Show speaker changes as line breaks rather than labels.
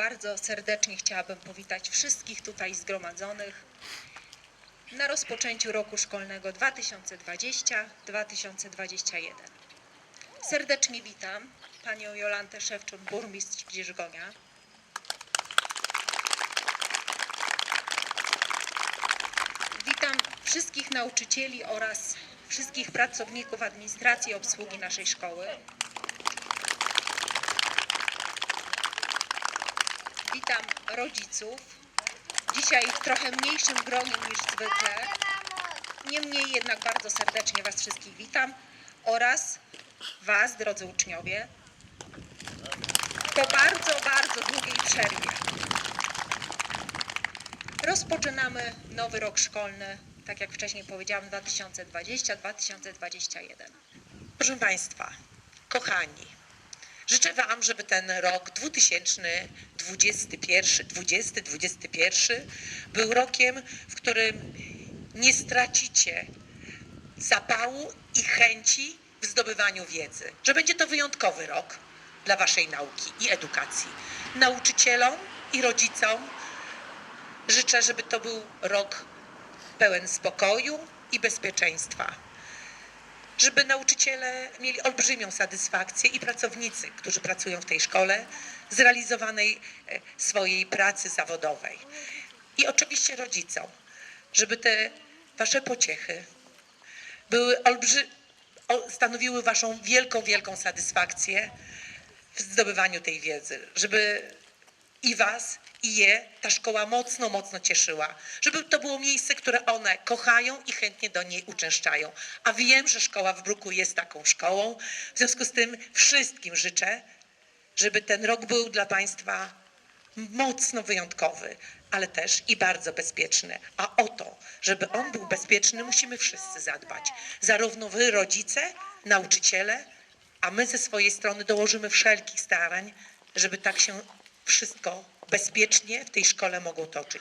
bardzo serdecznie chciałabym powitać wszystkich tutaj zgromadzonych na rozpoczęciu roku szkolnego 2020-2021. Serdecznie witam panią Jolantę Szewczun, burmistrz Dzierżgonia. Witam wszystkich nauczycieli oraz wszystkich pracowników administracji i obsługi naszej szkoły. Witam rodziców. Dzisiaj w trochę mniejszym gronie niż zwykle. Niemniej jednak bardzo serdecznie Was wszystkich witam oraz Was, drodzy uczniowie, po bardzo, bardzo długiej przerwie. Rozpoczynamy nowy rok szkolny, tak jak wcześniej powiedziałam, 2020-2021.
Proszę Państwa, kochani, życzę Wam, żeby ten rok 2021, 2021 był rokiem, w którym nie stracicie zapału i chęci w zdobywaniu wiedzy. Że będzie to wyjątkowy rok dla Waszej nauki i edukacji. Nauczycielom i rodzicom życzę, żeby to był rok pełen spokoju i bezpieczeństwa żeby nauczyciele mieli olbrzymią satysfakcję i pracownicy, którzy pracują w tej szkole, z realizowanej e, swojej pracy zawodowej. I oczywiście rodzicom, żeby te wasze pociechy były olbrzy... stanowiły waszą wielką, wielką satysfakcję w zdobywaniu tej wiedzy, żeby i was, i je ta szkoła mocno, mocno cieszyła. Żeby to było miejsce, które one kochają i chętnie do niej uczęszczają. A wiem, że szkoła w Bruku jest taką szkołą. W związku z tym wszystkim życzę, żeby ten rok był dla Państwa mocno wyjątkowy, ale też i bardzo bezpieczny. A o to, żeby on był bezpieczny, musimy wszyscy zadbać. Zarówno wy, rodzice, nauczyciele, a my ze swojej strony dołożymy wszelkich starań, żeby tak się wszystko bezpiecznie w tej szkole mogło toczyć.